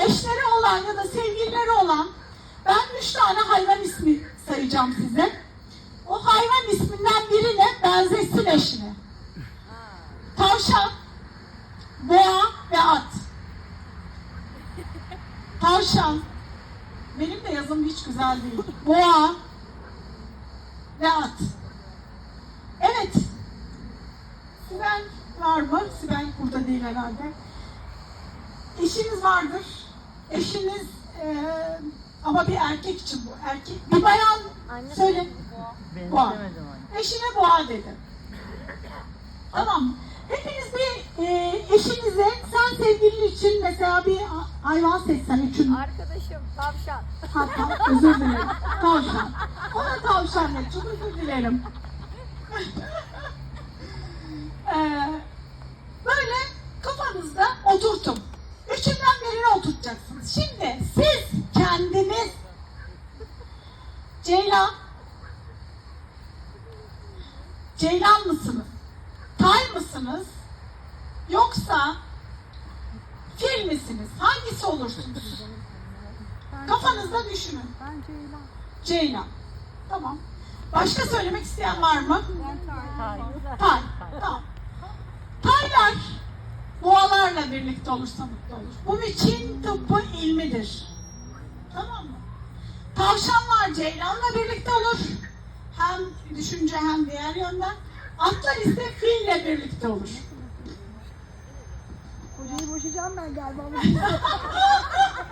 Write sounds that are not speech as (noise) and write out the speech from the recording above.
eşleri olan ya da sevgilileri olan ben üç tane hayvan ismi sayacağım size. O hayvan isminden birine benzetsin eşini. Tavşan, boğa ve at. Tavşan, benim de yazım hiç güzel değil. Boğa ve at. Evet. Sibel var mı? Sibel burada değil herhalde. Eşiniz vardır. Eşiniz eee, ama bir erkek için bu. Erkek. Bir bayan söyle. Boğa. Anne. Eşine boğa dedi. Tamam? Hepiniz bir e, eşinize sen sevgilin için mesela bir ha- hayvan seçsen üçün. Arkadaşım tavşan. Ha, ta- özür dilerim. Tavşan. Ona tavşan ne? Çok özür dilerim. Ee, (laughs) böyle kafanızda oturtun. Oturtacaksınız. Şimdi siz kendiniz Ceylan Ceylan mısınız? Tay mısınız? Yoksa fil misiniz? Hangisi olursunuz? Kafanızda düşünün. Ben Ceylan. Ceylan. Tamam. Başka söylemek isteyen var mı? Hayır. Tay. Tamam. Boğalarla birlikte olursa mutlu olur. Bu bir Çin tıbbı ilmidir. Tamam mı? Tavşanlar ceylanla birlikte olur. Hem düşünce hem diğer yönden. Atlar ise fille birlikte olur. Kocayı boşayacağım ben galiba. (laughs)